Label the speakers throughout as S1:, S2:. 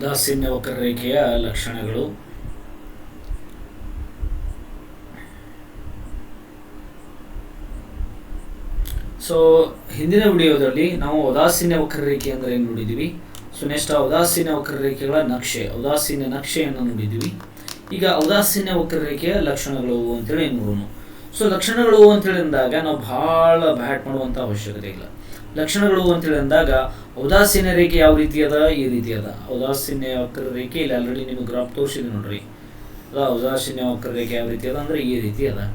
S1: ಉದಾಸೀನ್ಯ ವಕ್ರರೇಖೆಯ ಲಕ್ಷಣಗಳು. ಸೊ ಹಿಂದಿನ ವಿಡಿಯೋದಲ್ಲಿ ನಾವು ಉದಾಸೀನ್ಯ ವಕ್ರರೇಖೆ ಅಂದರೆ ಏನು ನೋಡಿದ್ವಿ? ಸೊ ನೆಕ್ಸ್ಟ್ ಉದಾಸೀನ ವಕ್ರರೇಖೆಗಳ ನಕ್ಷೆ, ಉದಾಸೀನ ನಕ್ಷೆಯನ್ನು ನೋಡಿದ್ದೀವಿ ಈಗ ಉದಾಸೀನ್ಯ ವಕ್ರರೇಖೆಯ ಲಕ್ಷಣಗಳು ಅಂತೇಳಿ ನೋಡೋಣ. ಸೊ ಲಕ್ಷಣಗಳು ಅಂತೇಳಿ ಅಂದಾಗ ನಾವು ಬಹಳ ಬ್ಯಾಟ್ ಮಾಡುವಂಥ ಅವಶ್ಯಕತೆ ಇಲ್ಲ. ಲಕ್ಷಣಗಳು ಅಂತೇಳಿ ಅಂದಾಗ ಔದಾಸೀನ ರೇಖೆ ಯಾವ ರೀತಿ ಅದ? ಈ ರೀತಿ ಅದ. ಔದಾಸೀನ್ಯ ವಕ್ರ ರೇಖೆ, ಇಲ್ಲಿ ಆಲ್ರೆಡಿ ನಿಮಗೆ ಗ್ರಾಫ್ ತೋರಿಸಿದೆ ನೋಡ್ರಿ. ಅದ ವಕ್ರ ರೇಖೆ ಯಾವ ರೀತಿ ಅದ ಅಂದ್ರೆ ಈ ರೀತಿ ಅದ.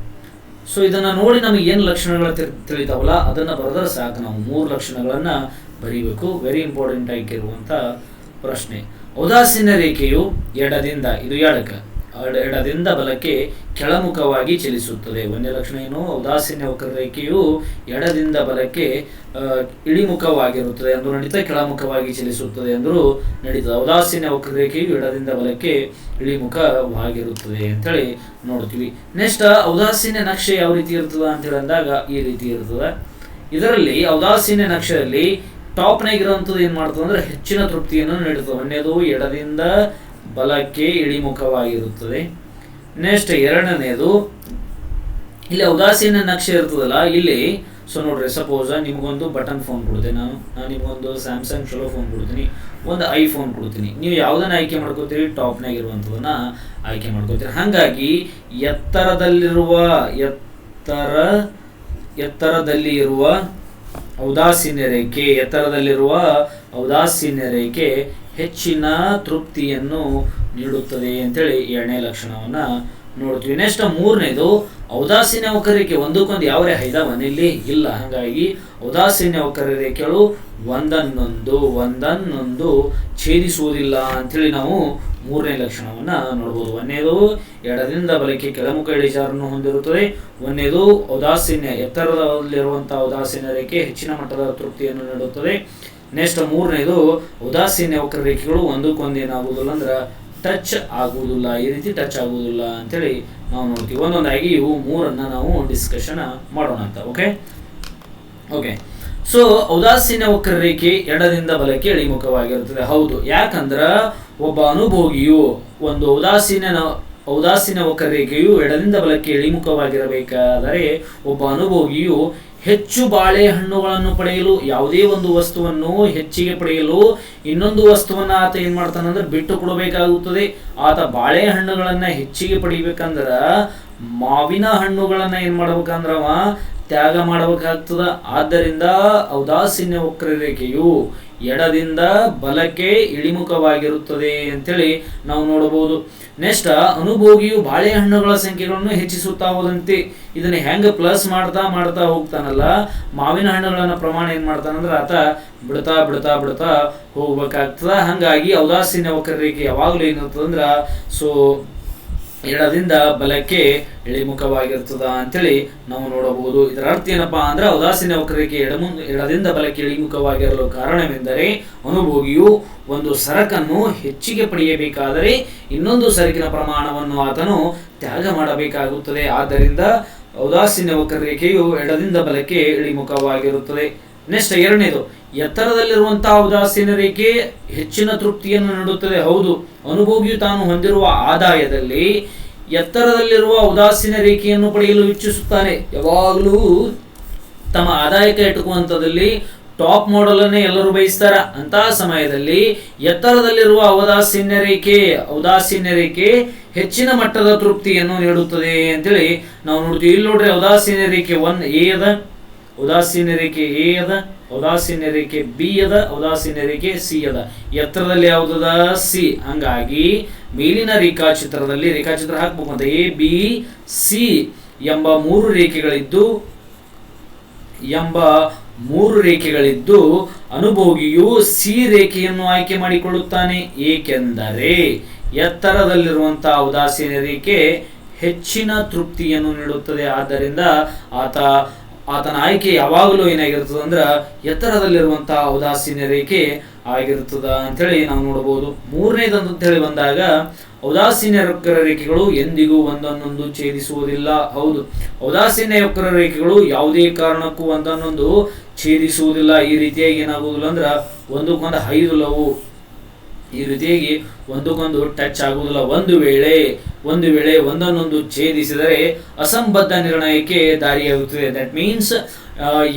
S1: ಸೊ ಇದನ್ನ ನೋಡಿ ನಮಗೆ ಏನು ಲಕ್ಷಣಗಳು ತಿಳ್- ತಿಳಿತಾವಲ್ಲ, ಅದನ್ನ ಬರೆದ್ರೆ ಸಾಕು. ನಾವು ಮೂರು ಲಕ್ಷಣಗಳನ್ನ ಬರೀಬೇಕು. ವೆರಿ ಇಂಪಾರ್ಟೆಂಟ್ ಆಗಿರುವಂತ ಪ್ರಶ್ನೆ. ಔದಾಸೀನ ರೇಖೆಯು ಎಡದಿಂದ, ಇದು ಎಡಕ್ಕೆ. ಎಡದಿಂದ ಬಲಕ್ಕೆ ಕೆಳಮುಖವಾಗಿ ಚಲಿಸುತ್ತದೆ. ಒಂದೇ ಲಕ್ಷಣ ಏನು ಉದಾಸೀನ ವಕ್ರರೇಖೆಯು ಎಡದಿಂದ ಬಲಕ್ಕೆ ಇಳಿಮುಖವಾಗಿರುತ್ತದೆ ಎಂದು ನಡೀತಾ ಕೆಳಮುಖವಾಗಿ ಚಲಿಸುತ್ತದೆ ಎಂದರು ನಡೀತದೆ ಉದಾಸೀನ ವಕ್ರರೇಖೆಯು ಎಡದಿಂದ ಬಲಕ್ಕೆ ಇಳಿಮುಖವಾಗಿರುತ್ತದೆ ಅಂತೇಳಿ ನೋಡ್ತೀವಿ. ನೆಕ್ಸ್ಟ್, ಔದಾಸೀನ್ಯ ನಕ್ಷೆ ಯಾವ ರೀತಿ ಇರ್ತದ ಅಂತೇಳಿ ಅಂದಾಗ ಈ ರೀತಿ ಇರ್ತದೆ. ಇದರಲ್ಲಿ ಔದಾಸೀನ್ಯ ನಕ್ಷೆಯಲ್ಲಿ ಟಾಪ್ನಾಗಿರುವಂಥದ್ದು ಏನು ಮಾಡ್ತದೆ ಅಂದ್ರೆ ಹೆಚ್ಚಿನ ತೃಪ್ತಿಯನ್ನು ನೀಡುತ್ತದೆ. ಒಂದೇದು ಎಡದಿಂದ ಬಲಕ್ಕೆ ಇಳಿಮುಖವಾಗಿರುತ್ತದೆ. ನೆಕ್ಸ್ಟ್ ಎರಡನೇದು, ಇಲ್ಲಿ ಉದಾಸೀನ ನಕ್ಷೆ ಇರ್ತದಲ್ಲ, ಇಲ್ಲಿ ಸೊ ನೋಡ್ರಿ ಸಪೋಸ್ ನಿಮ್ಗೊಂದು ಬಟನ್ ಫೋನ್ ಕೊಡ್ತೇನೆ ನಾನು ನಾನು ನಿಮಗೊಂದು ಸ್ಯಾಮ್ಸಂಗ್ ಚಲೋ ಫೋನ್ ಕೊಡ್ತೀನಿ, ಒಂದು ಐಫೋನ್ ಕೊಡ್ತೀನಿ. ನೀವು ಯಾವುದನ್ನ ಆಯ್ಕೆ ಮಾಡ್ಕೋತೀರಿ? ಟಾಪ್ನಾಗ ಇರುವಂಥದ್ದನ್ನ ಆಯ್ಕೆ ಮಾಡ್ಕೋತೀರಿ. ಹಾಗಾಗಿ, ಎತ್ತರದಲ್ಲಿರುವ, ಎತ್ತರ ಎತ್ತರದಲ್ಲಿ ಇರುವ ಔದಾಸೀನ್ಯ ರೇಖೆ, ಎತ್ತರದಲ್ಲಿರುವ ಔದಾಸೀನ್ಯ ರೇಖೆ ಹೆಚ್ಚಿನ ತೃಪ್ತಿಯನ್ನು ನೀಡುತ್ತದೆ ಅಂತೇಳಿ ಎರಡನೇ ಲಕ್ಷಣವನ್ನು ನೋಡ್ತೀವಿ. ನೆಕ್ಸ್ಟ್ ಮೂರನೇದು ಔದಾಸೀನ್ಯ ಒಕ್ಕರಿಕೆ ಒಂದಕ್ಕೊಂದು ಯಾವ ಹೈದ ಮನೆಯಲ್ಲಿ? ಇಲ್ಲ. ಹಾಗಾಗಿ ಔದಾಸೀನ್ಯ ಒಕ್ಕರಿಕೆಗಳು ಒಂದನ್ನೊಂದು ಒಂದನ್ನೊಂದು ಛೇದಿಸುವುದಿಲ್ಲ ಅಂಥೇಳಿ ನಾವು ಮೂರನೇ ಲಕ್ಷಣವನ್ನ ನೋಡ್ಬೋದು. ಒಂದನೇದು, ಎಡದಿಂದ ಬಲಕ್ಕೆ ಕೆಳಮುಖ ಇಳಿಜಾರನ್ನು ಹೊಂದಿರುತ್ತದೆ. ಒಂದನೇದು, ಔದಾಸೀನ್ಯ ಎತ್ತರದಲ್ಲಿರುವಂಥ ಔದಾಸೀನ್ಯ ರೇಖೆ ಹೆಚ್ಚಿನ ಮಟ್ಟದ ತೃಪ್ತಿಯನ್ನು ನೀಡುತ್ತದೆ. ನೆಕ್ಸ್ಟ್ ಮೂರನೇದು ಉದಾಸೀನ ವಕ್ರರೇಖೆಗಳು ಒಂದಕ್ಕೊಂದು ಏನಾಗುವುದಿಲ್ಲ ಅಂದ್ರೆ ಟಚ್ ಆಗುವುದಿಲ್ಲ, ಈ ರೀತಿ ಟಚ್ ಆಗುವುದಿಲ್ಲ ಅಂತೇಳಿ ನಾವು ನೋಡ್ತೀವಿ. ಒಂದೊಂದಾಗಿ ಇವು ಮೂರನ್ನ ನಾವು ಡಿಸ್ಕಷನ್ ಮಾಡೋಣ ಅಂತ ಓಕೆ ಓಕೆ ಸೊ ಉದಾಸೀನ ವಕ್ರರೇಖೆ ಎಡದಿಂದ ಬಲಕ್ಕೆ ಇಳಿಮುಖವಾಗಿರುತ್ತದೆ. ಹೌದು, ಯಾಕಂದ್ರ ಒಬ್ಬ ಅನುಭೋಗಿಯು ಒಂದು ಉದಾಸೀನ ಉದಾಸೀನ ವಕ್ರರೇಖೆಯು ಎಡದಿಂದ ಬಲಕ್ಕೆ ಇಳಿಮುಖವಾಗಿರಬೇಕಾದರೆ ಒಬ್ಬ ಅನುಭೋಗಿಯು ಹೆಚ್ಚು ಬಾಳೆಹಣ್ಣುಗಳನ್ನು ಪಡೆಯಲು ಯಾವುದೇ ಒಂದು ವಸ್ತುವನ್ನು ಹೆಚ್ಚಿಗೆ ಪಡೆಯಲು ಇನ್ನೊಂದು ವಸ್ತುವನ್ನ ಆತ ಏನ್ ಮಾಡ್ತಾನಂದ್ರೆ ಬಿಟ್ಟು ಕೊಡಬೇಕಾಗುತ್ತದೆ. ಆತ ಬಾಳೆಹಣ್ಣುಗಳನ್ನ ಹೆಚ್ಚಿಗೆ ಪಡಿಬೇಕಂದ್ರ ಮಾವಿನ ಹಣ್ಣುಗಳನ್ನ ಏನ್ ಮಾಡ್ಬೇಕಂದ್ರ ಅವ ತ್ಯಾಗ ಮಾಡಬೇಕಾಗ್ತದ. ಆದ್ದರಿಂದ ಔದಾಸೀನ್ಯ ವಕ್ರರೇಖೆಯು ಎಡದಿಂದ ಬಲಕ್ಕೆ ಇಳಿಮುಖವಾಗಿರುತ್ತದೆ ಅಂತೇಳಿ ನಾವು ನೋಡಬಹುದು. ನೆಕ್ಸ್ಟ್, ಅನುಭೋಗಿಯು ಬಾಳೆಹಣ್ಣುಗಳ ಸಂಖ್ಯೆಗಳನ್ನು ಹೆಚ್ಚಿಸುತ್ತಾ ಹೋದಂತೆ ಇದನ್ನ ಹೆಂಗೆ ಪ್ಲಸ್ ಮಾಡ್ತಾ ಮಾಡ್ತಾ ಹೋಗ್ತಾನಲ್ಲ? ಮಾವಿನ ಹಣ್ಣುಗಳನ್ನ ಪ್ರಮಾಣ ಏನ್ ಮಾಡ್ತಾನಂದ್ರೆ ಆತ ಬಿಡ್ತಾ ಬಿಡ್ತಾ ಬಿಡ್ತಾ ಹೋಗ್ಬೇಕಾಗ್ತದ. ಹಂಗಾಗಿ ಔದಾಸೀನ್ಯ ವಕ್ರರೇಖೆ ಯಾವಾಗಲೂ ಏನಿರ್ತದಂದ್ರ ಸೊ ಎಡದಿಂದ ಬಲಕ್ಕೆ ಇಳಿಮುಖವಾಗಿರ್ತದ ಅಂತೇಳಿ ನಾವು ನೋಡಬಹುದು. ಇದರ ಅರ್ಥ ಏನಪ್ಪಾ ಅಂದ್ರೆ ಉದಾಸೀನ ವಕ್ರರೇಖೆ ಎಡಮು, ಎಡದಿಂದ ಬಲಕ್ಕೆ ಇಳಿಮುಖವಾಗಿರಲು ಕಾರಣವೆಂದರೆ ಅನುಭೋಗಿಯು ಒಂದು ಸರಕನ್ನು ಹೆಚ್ಚಿಗೆ ಪಡೆಯಬೇಕಾದರೆ ಇನ್ನೊಂದು ಸರಕಿನ ಪ್ರಮಾಣವನ್ನು ಆತನು ತ್ಯಾಗ ಮಾಡಬೇಕಾಗುತ್ತದೆ. ಆದ್ದರಿಂದ ಉದಾಸೀನ ವಕ್ರರೇಖೆಯು ಎಡದಿಂದ ಬಲಕ್ಕೆ ಇಳಿಮುಖವಾಗಿರುತ್ತದೆ. ನೆಕ್ಸ್ಟ್ ಎರಡನೇದು, ಎತ್ತರದಲ್ಲಿರುವಂತಹ ಉದಾಸೀನ ರೇಖೆ ಹೆಚ್ಚಿನ ತೃಪ್ತಿಯನ್ನು ನೀಡುತ್ತದೆ. ಹೌದು, ಅನುಭೋಗಿಯು ತಾನು ಹೊಂದಿರುವ ಆದಾಯದಲ್ಲಿ ಎತ್ತರದಲ್ಲಿರುವ ಉದಾಸೀನ ರೇಖೆಯನ್ನು ಪಡೆಯಲು ಇಚ್ಛಿಸುತ್ತಾನೆ. ಯಾವಾಗಲೂ ತಮ್ಮ ಆದಾಯಕ್ಕೆ ಇಟ್ಟುಕುವಂಥದ್ದಲ್ಲಿ ಟಾಪ್ ಮಾಡೆಲನ್ನೇ ಎಲ್ಲರೂ ಬಯಸ್ತಾರ. ಅಂತಹ ಸಮಯದಲ್ಲಿ ಎತ್ತರದಲ್ಲಿರುವ ಉದಾಸೀನ್ಯ ರೇಖೆ ಉದಾಸೀನ್ಯ ರೇಖೆ ಹೆಚ್ಚಿನ ಮಟ್ಟದ ತೃಪ್ತಿಯನ್ನು ನೀಡುತ್ತದೆ ಅಂತೇಳಿ ನಾವು ನೋಡ್ತೀವಿ. ಇಲ್ಲಿ ನೋಡ್ರಿ ಉದಾಸೀನ ರೇಖೆ ಒನ್ ಎ ಅದ ಉದಾಸೀನ ರೇಖೆ ಎ ಅದ ಉದಾಸೀನ ರೇಖೆ ಬಿ ಅದ ಉದಾಸೀನ ರೇಖೆ ಸಿ ಅದ. ಎತ್ತರದಲ್ಲಿ ಯಾವುದದ? ಸಿ. ಹಂಗಾಗಿ ಮೇಲಿನ ರೇಖಾಚಿತ್ರದಲ್ಲಿ, ರೇಖಾಚಿತ್ರ ಹಾಕ್ಬೇಕು ಅಂತ ಎ, ಬಿ, ಸಿ ಎಂಬ ಮೂರು ರೇಖೆಗಳಿದ್ದು, ಎಂಬ ಮೂರು ರೇಖೆಗಳಿದ್ದು ಅನುಭೋಗಿಯು ಸಿ ರೇಖೆಯನ್ನು ಆಯ್ಕೆ ಮಾಡಿಕೊಳ್ಳುತ್ತಾನೆ. ಏಕೆಂದರೆ ಎತ್ತರದಲ್ಲಿರುವಂತಹ ಉದಾಸೀನ ರೇಖೆ ಹೆಚ್ಚಿನ ತೃಪ್ತಿಯನ್ನು ನೀಡುತ್ತದೆ. ಆದ್ದರಿಂದ ಆತ ಆತನ ಆಯ್ಕೆ ಯಾವಾಗಲೂ ಏನಾಗಿರ್ತದ ಅಂದ್ರ ಎತ್ತರದಲ್ಲಿರುವಂತಹ ಔದಾಸೀನ ರೇಖೆ ಆಗಿರ್ತದ ಅಂತೇಳಿ ನಾವು ನೋಡಬಹುದು. ಮೂರನೇದಂತ ಹೇಳಿ ಬಂದಾಗ ವಕ್ರ ರೇಖೆಗಳು ಎಂದಿಗೂ ಒಂದನ್ನೊಂದು ಛೇದಿಸುವುದಿಲ್ಲ. ಹೌದು ಔದಾಸೀನ ರೇಖೆಗಳು ಯಾವುದೇ ಕಾರಣಕ್ಕೂ ಒಂದನ್ನೊಂದು ಛೇದಿಸುವುದಿಲ್ಲ. ಈ ರೀತಿಯಾಗಿ ಏನಾಗುವುದಿಲ್ಲ ಅಂದ್ರೆ ಒಂದಕ್ಕೊಂದು ಹೈದು ಲವು, ಈ ರೀತಿಯಾಗಿ ಒಂದಕ್ಕೊಂದು ಟಚ್ ಆಗುವುದಿಲ್ಲ. ಒಂದು ವೇಳೆ ಒಂದು ವೇಳೆ ಒಂದನ್ನೊಂದು ಛೇದಿಸಿದರೆ ಅಸಂಬದ್ಧ ನಿರ್ಣಯಕ್ಕೆ ದಾರಿಯಾಗುತ್ತದೆ. ದಟ್ ಮೀನ್ಸ್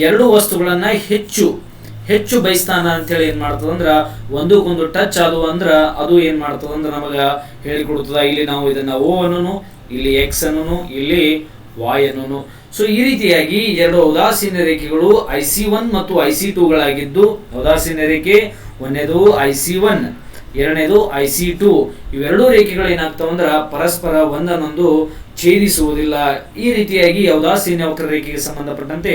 S1: ಎರಡು ವಸ್ತುಗಳನ್ನು ಹೆಚ್ಚು ಹೆಚ್ಚು ಬಯಸ್ತಾನ ಅಂತೇಳಿ ಏನು ಮಾಡ್ತದ ಅಂದ್ರ, ಒಂದಕ್ಕೊಂದು ಟಚ್ ಆದವು ಅಂದ್ರೆ ಅದು ಏನು ಮಾಡ್ತದ ನಮಗೆ ಹೇಳಿಕೊಡುತ್ತದ ಇಲ್ಲಿ ನಾವು ಇದನ್ನ ಓ ಅನ್ನೋನು, ಇಲ್ಲಿ ಎಕ್ಸ್ ಅನ್ನೋನು, ಇಲ್ಲಿ ವಾಯ್ ಅನ್ನೋನು. ಸೊ ಈ ರೀತಿಯಾಗಿ ಎರಡು ಉದಾಸೀನ ರೇಖೆಗಳು ಐ ಸಿ ಒನ್ ಮತ್ತು ಐ ಸಿ ಟೂಗಳಾಗಿದ್ದು ಉದಾಸೀನ ರೇಖೆ, ಒಂದೇದು ಐ ಸಿ ಒನ್ ಎರಡನೇದು ಐ ಸಿ ಟು. ಇವೆರಡೂ ರೇಖೆಗಳು ಏನಾಗ್ತಾವ ಅಂದ್ರ ಪರಸ್ಪರ ಒಂದನ್ನೊಂದು ಛೇದಿಸುವುದಿಲ್ಲ. ಈ ರೀತಿಯಾಗಿ ಯವದಾಸೀನ್ಯವಕ್ರ ರೇಖೆಗೆ ಸಂಬಂಧಪಟ್ಟಂತೆ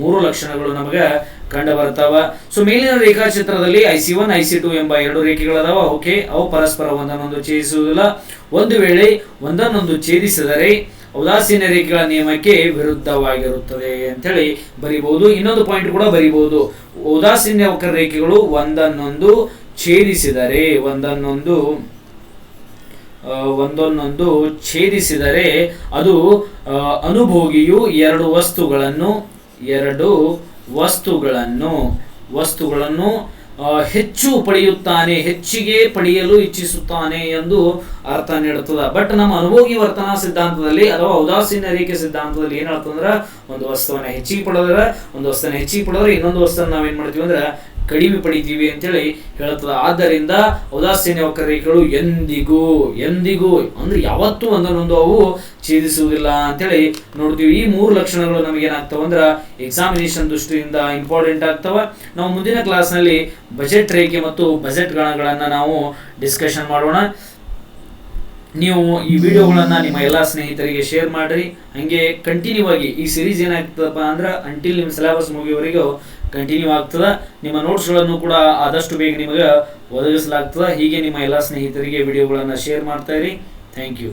S1: ಮೂರು ಲಕ್ಷಣಗಳು ನಮಗೆ ಕಂಡು ಬರ್ತಾವ ಸೊ ಮೇಲಿನ ರೇಖಾಚಿತ್ರದಲ್ಲಿ I C one, I C two ಎಂಬ ಎರಡು ರೇಖೆಗಳದಾವ. ಓಕೆ, ಅವು ಪರಸ್ಪರ ಒಂದನ್ನೊಂದು ಛೇದಿಸುವುದಿಲ್ಲ. ಒಂದು ವೇಳೆ ಒಂದನ್ನೊಂದು ಛೇದಿಸಿದರೆ ಉದಾಸೀನ ರೇಖೆಗಳ ನಿಯಮಕ್ಕೆ ವಿರುದ್ಧವಾಗಿರುತ್ತದೆ ಅಂತೇಳಿ ಬರಿಬಹುದು. ಇನ್ನೊಂದು ಪಾಯಿಂಟ್ ಕೂಡ ಬರಿಬಹುದು. ಉದಾಸೀನ ವಕ್ರರೇಖೆಗಳು ಒಂದನ್ನೊಂದು ಛೇದಿಸಿದರೆ ಒಂದನ್ನೊಂದು ಒಂದೊಂದೊಂದು ಛೇದಿಸಿದರೆ ಅದು ಅನುಭೋಗಿಯು ಎರಡು ವಸ್ತುಗಳನ್ನು ಎರಡು ವಸ್ತುಗಳನ್ನು ವಸ್ತುಗಳನ್ನು ಹೆಚ್ಚು ಪಡೆಯುತ್ತಾನೆ, ಹೆಚ್ಚಿಗೆ ಪಡೆಯಲು ಇಚ್ಛಿಸುತ್ತಾನೆ ಎಂದು ಅರ್ಥ ನೀಡುತ್ತದೆ. ಬಟ್ ನಮ್ಮ ಅನುಭೋಗಿ ವರ್ತನಾ ಸಿದ್ಧಾಂತದಲ್ಲಿ ಅಥವಾ ಉದಾಸೀನ ರೇಖೆ ಸಿದ್ಧಾಂತದಲ್ಲಿ ಏನ್ ಹೇಳ್ತಂದ್ರ ಒಂದು ವಸ್ತುವನ್ನ ಹೆಚ್ಚಿಗೆ ಪಡೆದ್ರೆ, ಒಂದು ವಸ್ತುವನ್ನ ಹೆಚ್ಚಿಗೆ ಪಡೆದ್ರೆ ಇನ್ನೊಂದು ವಸ್ತುವನ್ನ ನಾವೇನ್ ಮಾಡ್ತೀವಿ ಅಂದ್ರೆ ಕಡಿಮೆ ಪಡಿತೀವಿ ಅಂತೇಳಿ ಹೇಳುತ್ತದೆ ಆದ್ದರಿಂದ ಉದಾಸೀನ ವಕ್ರರೇಖೆಗಳು ಎಂದಿಗೂ ಎಂದಿಗೂ, ಅಂದ್ರೆ ಯಾವತ್ತೂ ಒಂದನ್ನೊಂದು ಅವು ಛೇದಿಸುವುದಿಲ್ಲ ಅಂತೇಳಿ ನೋಡ್ತೀವಿ. ಈ ಮೂರು ಲಕ್ಷಣಗಳು ನಮಗೆ ಅಂದ್ರೆ ಅಂದ್ರ ಎಕ್ಸಾಮಿನೇಷನ್ ದೃಷ್ಟಿಯಿಂದ ಇಂಪಾರ್ಟೆಂಟ್ ಆಗ್ತವೆ. ನಾವು ಮುಂದಿನ ಕ್ಲಾಸ್ನಲ್ಲಿ ಬಜೆಟ್ ರೇಖೆ ಮತ್ತು ಬಜೆಟ್ ಗಣಗಳನ್ನ ನಾವು ಡಿಸ್ಕಷನ್ ಮಾಡೋಣ. ನೀವು ಈ ವಿಡಿಯೋಗಳನ್ನು ನಿಮ್ಮ ಎಲ್ಲ ಸ್ನೇಹಿತರಿಗೆ ಶೇರ್ ಮಾಡಿರಿ. ಹಂಗೆ ಕಂಟಿನ್ಯೂ ಆಗಿ ಈ ಸಿರೀಸ್ ಏನಾಗ್ತದಪ್ಪ ಅಂದ್ರೆ ಅಂಟಿಲ್ ನಿಮ್ಮ ಸಿಲೆಬಸ್ ಮುಗಿಯುವವರೆಗೂ ಕಂಟಿನ್ಯೂ ಆಗ್ತದೆ. ನಿಮ್ಮ ನೋಟ್ಸ್ಗಳನ್ನು ಕೂಡ ಆದಷ್ಟು ಬೇಗ ನಿಮಗೆ ಒದಗಿಸಲಾಗ್ತದ. ಹೀಗೆ ನಿಮ್ಮ ಎಲ್ಲ ಸ್ನೇಹಿತರಿಗೆ ವಿಡಿಯೋಗಳನ್ನು ಶೇರ್ ಮಾಡ್ತಾ ಇರಿ. Thank you